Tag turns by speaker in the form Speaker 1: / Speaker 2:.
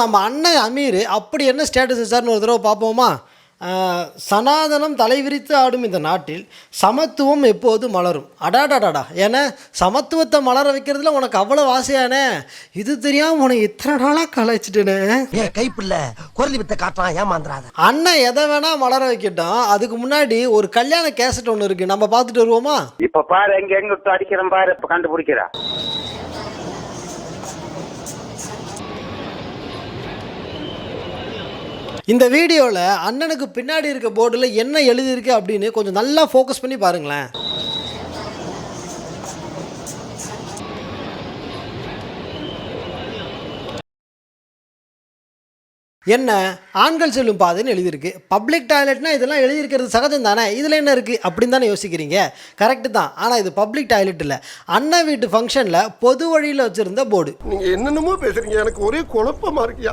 Speaker 1: நம்ம அண்ணன் அமீர் அப்படி என்ன ஸ்டேட்டஸ் வச்சார்னு ஒரு தடவை பார்ப்போமா? சனாதனம் தலைவிரித்து ஆடும் இந்த நாட்டில் சமத்துவம் எப்போது மலரும்? அடாடாடாடா ஏன்னா சமத்துவத்தை மலர வைக்கிறதுல உனக்கு அவ்வளோ ஆசையானே? இது தெரியாமல் உனக்கு இத்தனை நாளாக கலாய்ச்சிட்டேனே.
Speaker 2: ஏன் கைப்புள்ள குரலி வித்த காட்டுறான் ஏமாந்துறாத.
Speaker 1: அண்ணன் எதை வேணா மலர வைக்கட்டும். அதுக்கு முன்னாடி ஒரு கல்யாண கேசட் ஒன்று இருக்கு. நம்ம பார்த்துட்டு வருவோமா?
Speaker 3: இப்ப பாரு எங்க எங்க விட்டு அடிக்கிறேன் பாரு. இப்ப கண்டுபிடிக்கிறா
Speaker 1: இந்த வீடியோவில் அண்ணனுக்கு பின்னாடி இருக்க போர்டில் என்ன எழுதியிருக்கு அப்படின்னு கொஞ்சம் நல்லா ஃபோக்கஸ் பண்ணி பாருங்களேன். என்ன? ஆண்கள் செல்லும் பாதைன்னு எழுதியிருக்கு. பப்ளிக் டாய்லெட்னா இதெல்லாம் எழுதியிருக்கிறது சகஜம் தானே? இதில் என்ன இருக்குது அப்படின்னு தானே யோசிக்கிறீங்க. கரெக்டு தான். ஆனால் இது பப்ளிக் டாய்லெட் இல்லை. அண்ணன் வீட்டு ஃபங்க்ஷனில் பொது வழியில் வச்சுருந்த போர்டு
Speaker 4: நீங்கள் என்னென்னமோ பேசுகிறீங்க எனக்கு ஒரே குழப்பமா இருக்கியா?